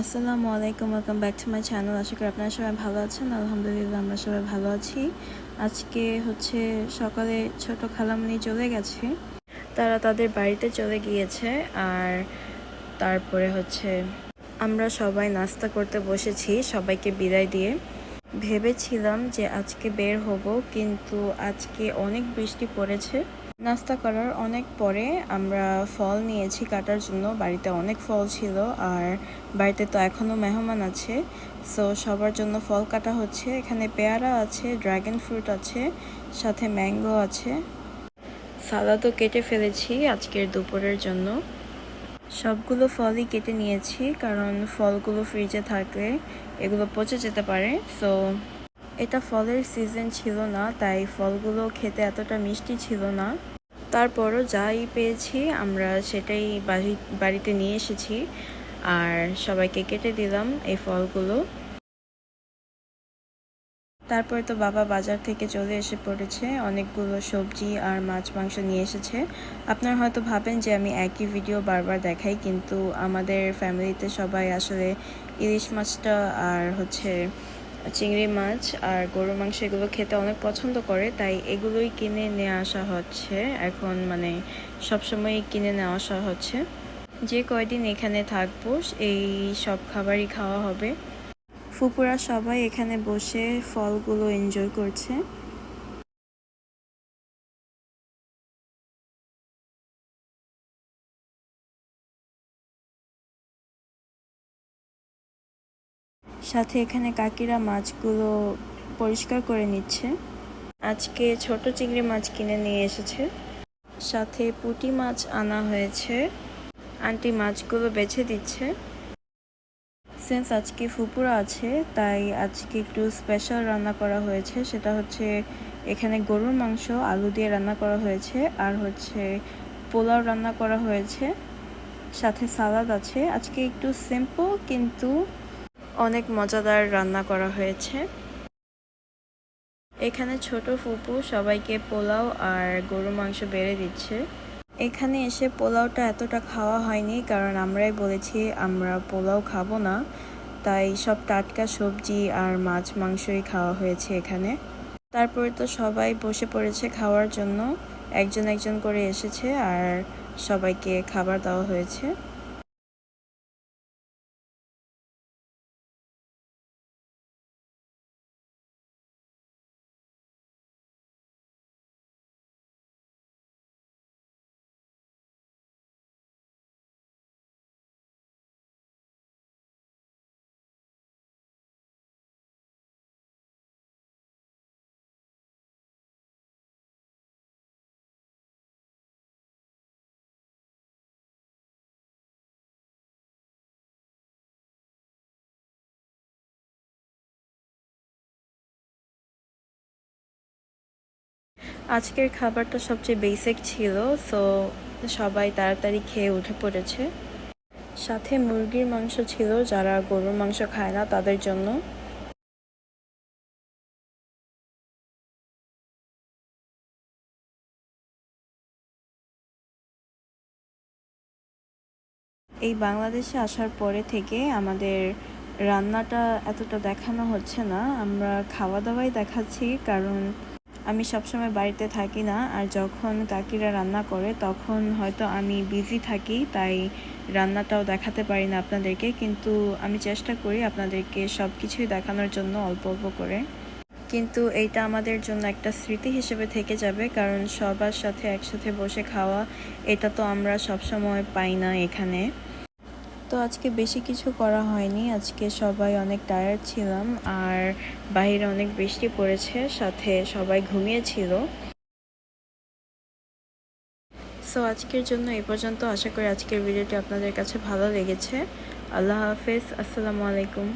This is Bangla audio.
আসসালামু আলাইকুম welcome back to my channel আশা করি আপনারা সবাই ভালো আছেন। আলহামদুলিল্লাহ, আমরা সবাই ভালো আছি। আজকে হচ্ছে সকালে ছোট খালামনি চলে গেছে। তারা তাদের বাড়িতে চলে গিয়েছে আর তারপরে হচ্ছে আমরা সবাই নাস্তা করতে বসেছি সবাইকে বিদায় দিয়ে। ভেবেছিলাম যে আজকে বের হব, কিন্তু আজকে অনেক বৃষ্টি পড়েছে। নাস্তা করার অনেক পরে আমরা ফল নিয়েছি কাটার জন্য। বাড়িতে অনেক ফল ছিল আর বাড়িতে তো এখনও মেহমান আছে। সো সবার জন্য ফল কাটা হচ্ছে। এখানে পেয়ারা আছে ড্রাগন ফ্রুট আছে, সাথে ম্যাঙ্গো আছে। সালাদও কেটে ফেলেছি আজকের দুপুরের জন্য। সবগুলো ফলই কেটে নিয়েছি কারণ ফলগুলো ফ্রিজে থাকলে এগুলো পচে যেতে পারে। সো এটা ফলের সিজন ছিল না, তাই ফলগুলো খেতে এতটা মিষ্টি ছিল না। তারপরও যাই পেয়েছি, আমরা সেটাই বাড়ি, বাড়িতে নিয়ে এসেছি। আর সবাইকে কেটে দিলাম এই ফলগুলো। তারপরে তো বাবা বাজার থেকে চলে এসে পড়েছে, অনেকগুলো সবজি আর মাছ, মাংস নিয়ে এসেছে। আপনারা হয়তো ভাবেন যে আমি একই ভিডিও বারবার দেখাই, কিন্তু আমাদের ফ্যামিলিতে সবাই আসলে ইলিশ মাছটা আর হচ্ছে চিংড়ি মাছ আর গরুর মাংস এগুলো খেতে অনেক পছন্দ করে, তাই এগুলোই কিনে নিয়ে আসা হচ্ছে। এখন মানে সবসময় কিনে নিয়ে আসা হচ্ছে। যে কয়দিন এখানে থাকব, এই সব খাবারই খাওয়া হবে। ফুপুরা সবাই এখানে বসে ফলগুলো এনজয় করছে। সাথে এখানে কাকিরা মাছগুলো পরিষ্কার করে নিচ্ছে। আজকে ছোট চিংড়ি মাছ কিনে নিয়ে এসেছে। সাথে পুঁটি মাছ আনা হয়েছে। আন্টি মাছগুলো বেছে দিচ্ছে। সিন্স আজকে ফুপুরা আছে, তাই আজকে একটু স্পেশাল রান্না করা হয়েছে। সেটা হচ্ছে এখানে গরুর মাংস, আলু দিয়ে রান্না করা হয়েছে। আর হচ্ছে পোলাও রান্না করা হয়েছে। সাথে সালাদ আছে। আজকে একটু সিম্পল কিন্তু অনেক মজাদার রান্না করা হয়েছে। এখানে ছোট ফুপু সবাইকে পোলাও আর গরু মাংস বেড়ে দিচ্ছে। এখানে এসে পোলাওটা এতটা খাওয়া হয়নি, কারণ আমরাই বলেছি আমরা পোলাও খাব না। তাই সব টাটকা সবজি আর মাছ মাংসই খাওয়া হয়েছে এখানে। তারপরে তো সবাই বসে পড়েছে খাওয়ার জন্য। একজন একজন করে এসেছে আর সবাইকে খাবার দেওয়া হয়েছে। আজকের খাবারটা সবচেয়ে বেসিক ছিল সো সবাই তাড়াতাড়ি খেয়ে উঠে পড়েছে। সাথে মুরগির মাংস ছিল, যারা গরুর মাংস খায় না তাদের জন্য। এই বাংলাদেশে আসার পরে থেকে আমাদের রান্নাটা এতটা দেখানো হচ্ছে না, আমরা খাওয়া দাওয়াই দেখাচ্ছি, কারণ আমি সবসময় বাড়িতে থাকি না, আর যখন কাকিরা রান্না করে তখন হয়তো আমি বিজি থাকি, তাই রান্নাটাও দেখাতে পারি না আপনাদেরকে। কিন্তু আমি চেষ্টা করি আপনাদেরকে সব কিছুই দেখানোর জন্য অল্প অল্প করে। কিন্তু এইটা আমাদের জন্য একটা স্মৃতি হিসেবে থেকে যাবে, কারণ সবার সাথে একসাথে বসে খাওয়া, এটা তো আমরা সবসময় পাই না এখানে। তো আজকে বেশি কিছু করা হয়নি। আজকে সবাই অনেক টায়ার্ড ছিলাম আর বাইরে অনেক বৃষ্টি পড়েছে, সাথে সবাই ঘুমিয়েছিল। সো আজকের জন্য এই পর্যন্ত। আশা করি আজকের ভিডিওটি আপনাদের কাছে ভালো লেগেছে। আল্লাহ হাফেজ। আসসালামু আলাইকুম।